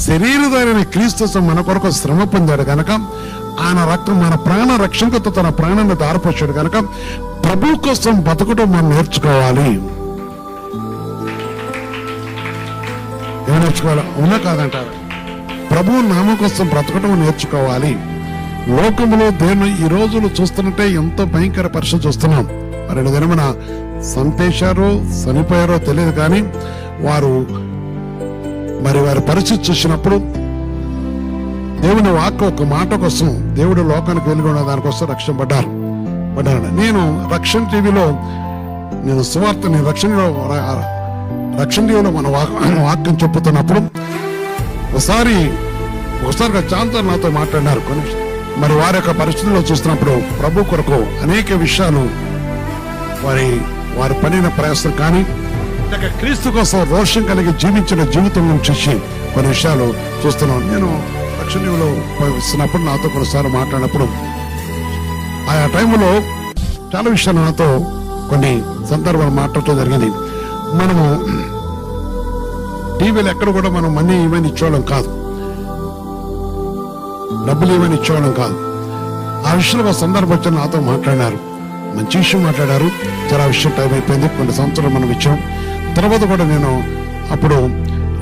శరీరధారైన క్రీస్తు మన కొరకు శ్రమ పొందాడు గనక ఆయన రక్తం మన ప్రాణ రక్షణతో తన ప్రాణాన్ని దారపరిచాడు గనక ప్రభు కోసం బతకటం మనం నేర్చుకోవాలి. ఏం నేర్చుకోవాలి? అవునా కాదంటారు. ప్రభు నామం కోసం బ్రతకటం నేర్చుకోవాలి. లోకములో దేని ఈ రోజులు చూస్తున్నట్టే ఎంతో భయంకర పరిస్థితి చూస్తున్నాం. మరి దినమున సంతేశారో చనిపోయారో తెలియదు కానీ వారు మరి వారి పరిస్థితి చూసినప్పుడు దేవుని వాక్ ఒక మాట కోసం దేవుడు లోకానికి వెలుగున్న దానికోసం రక్షణ పడ్డారు పడ్డారు నేను రక్షణ టీవీలో నేను సువార్త నేను రక్షణలో రక్షణ టీవీలో మన వాక్యం చెప్పుతున్నప్పుడు ఒకసారి ఒకసారిగా చాంతర్ నాతో మాట్లాడినారు. కొన్ని మరి వారి యొక్క పరిస్థితుల్లో చూసినప్పుడు ప్రభు కొరకు అనేక విషయాలు వారి వారి పడిన ప్రయాసం కానీ లేక క్రీస్తు కోసం రోషం కలిగి జీవించిన జీవితం చూసి కొన్ని విషయాలు చూస్తున్నాం. నేను రక్షణలో ఇస్తున్నప్పుడు నాతో కొన్నిసార్లు మాట్లాడినప్పుడు ఆయా టైంలో చాలా విషయాలు నాతో కొన్ని సందర్భాలు మాట్లాడటం జరిగింది. మనము టీవీలో ఎక్కడ కూడా మనం మనీ ఏమైనా ఇచ్చేవాళ్ళం కాదు. డబ్బులు ఏమైనా ఇచ్చేవాళ్ళం కాదు. ఆ విషయంలో ఒక సందర్భం వచ్చి నాతో మాట్లాడినారు. మంచి విషయం మాట్లాడారు. చాలా విషయం టైం అయిపోయింది. కొన్ని సంవత్సరాలు మనం ఇచ్చాం. తర్వాత కూడా నేను అప్పుడు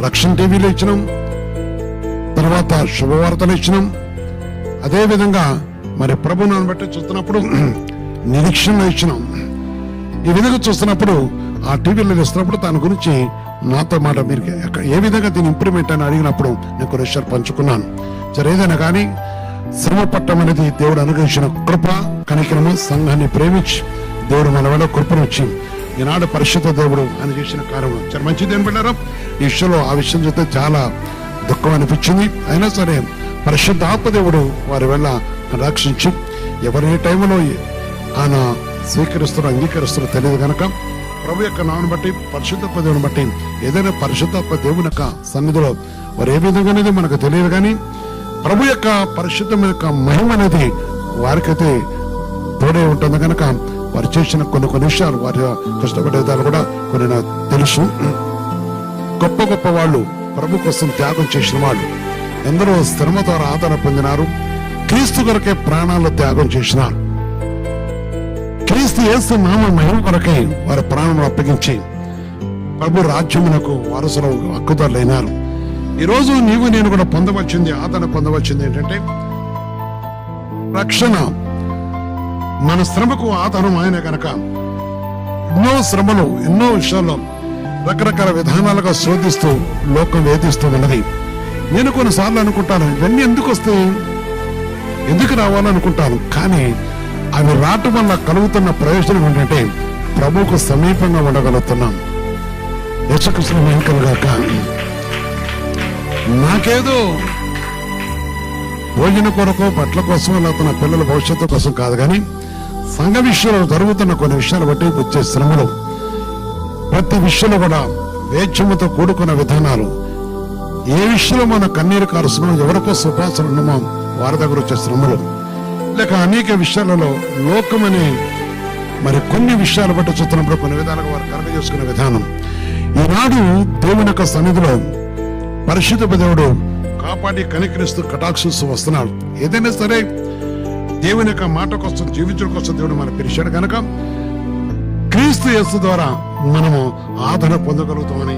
రక్షణ టీవీలో ఇచ్చినాం. తర్వాత శుభవార్తలు ఇచ్చినాం. అదే విధంగా మరి ప్రభునాన్ని బట్టి చూస్తున్నప్పుడు నిరీక్షణ ఇచ్చినాం. ఈ విధంగా చూస్తున్నప్పుడు ఆ టీవీలో ఇస్తున్నప్పుడు దాని గురించి నాతో మాట మీరు ఏ విధంగా దీన్ని ఇంప్రూవ్మెంట్ అని అడిగినప్పుడు నేను కొన్ని విషయాలు పంచుకున్నాను. సరే ఏదైనా కానీ శ్రమ పట్టం అనేది దేవుడు అనుగ్రహించిన కృప కనిక్రమ సంఘాన్ని ప్రేమించి దేవుడు మన వల్ల కృపను ఇచ్చి ఈనాడు పరిశుద్ధ దేవుడు అని చేసిన కార్యం చాలా మంచిది ఏం పెట్టారు ఈ విషయంలో ఆ విషయం చూస్తే చాలా దుఃఖం అనిపించింది. అయినా సరే పరిశుద్ధ ఆత్మదేవుడు వారి వల్ల రక్షించి. ఎవరి టైంలో ఆయన స్వీకరిస్తారో అంగీకరిస్తారో తెలియదు కనుక ప్రభు యొక్క నామను బట్టి పరిశుద్ధత్వ దేవుని బట్టి ఏదైనా పరిశుద్ధత్వ దేవుని యొక్క సన్నిధిలో వారు ఏ విధంగా అనేది మనకు తెలియదు కానీ ప్రభు యొక్క పరిశుద్ధం యొక్క మహిమ అనేది వారికైతే తోడే ఉంటుంది కనుక వారు చేసిన కొన్ని కొన్ని విషయాలు వారి కష్టపడే విధాలు కూడా కొన్ని నాకు తెలుసు. గొప్ప గొప్ప వాళ్ళు ప్రభు కోసం త్యాగం చేసిన వాళ్ళు. ఎందరో శ్రమ ద్వారా ఆదరణ పొందినారు. క్రీస్తు కొరకే ప్రాణాలు త్యాగం చేసినారు క్రీస్తు యేసు నామ మహిమ కొరకై వారి ప్రాణములు అప్పగించి ప్రభు రాజ్యమునకు వారసులు హక్కుదారులైనారు. ఈ రోజు నీవు నేను కూడా పొందవచ్చింది ఆదరణ పొందవచ్చింది ఏంటంటే రక్షణ. మన శ్రమకు ఆధారం ఆయన గనక. ఎన్నో శ్రమలు ఎన్నో విషయాల్లో రకరకాల విధానాలుగా శోధిస్తూ లోకం వేధిస్తూ ఉన్నది. నేను కొన్నిసార్లు అనుకుంటాను ఇవన్నీ ఎందుకు వస్తాయి? ఎందుకు రావాలనుకుంటాను? కానీ అవి రావటం వల్ల కలుగుతున్న ప్రయోజనం ఏంటంటే ప్రభువుకు సమీపంగా ఉండగలుగుతున్నాం. యశకృష్ణ వెంకలుగాక నాకేదో భోజన కొరకు బట్టల కోసం లేకపోతే నా పిల్లల భవిష్యత్తు కోసం కాదు కానీ సంఘ విషయంలో జరుగుతున్న కొన్ని విషయాలు బట్టి వచ్చే శ్రమలు. ప్రతి విషయంలో కూడా వేచ్యమతో కూడుకున్న విధానాలు. ఏ విషయంలో మన కన్నీరు కారుస్తున్నాం ఎవరికో సుపాసన ఉన్నామో వారి దగ్గర వచ్చే శ్రమలు. లేక అనేక విషయాలలో లోకమనే మరి కొన్ని విషయాలు బట్టి చూస్తున్నప్పుడు కొన్ని విధాలుగా వారు కలగ చేసుకునే విధానం. ఈనాడు దేవుని యొక్క సన్నిధిలో పరిశుద్ధ దేవుడు కాపాడి కనికరిస్తూ కటాక్షిస్తూ వస్తున్నాడు. ఏదైనా సరే దేవుని యొక్క మాట కోసం జీవించడం కోసం దేవుడు మనం పిలిచాడు కనుక క్రీస్తు యేసు ద్వారా మనము ఆదరణ పొందగలుగుతామని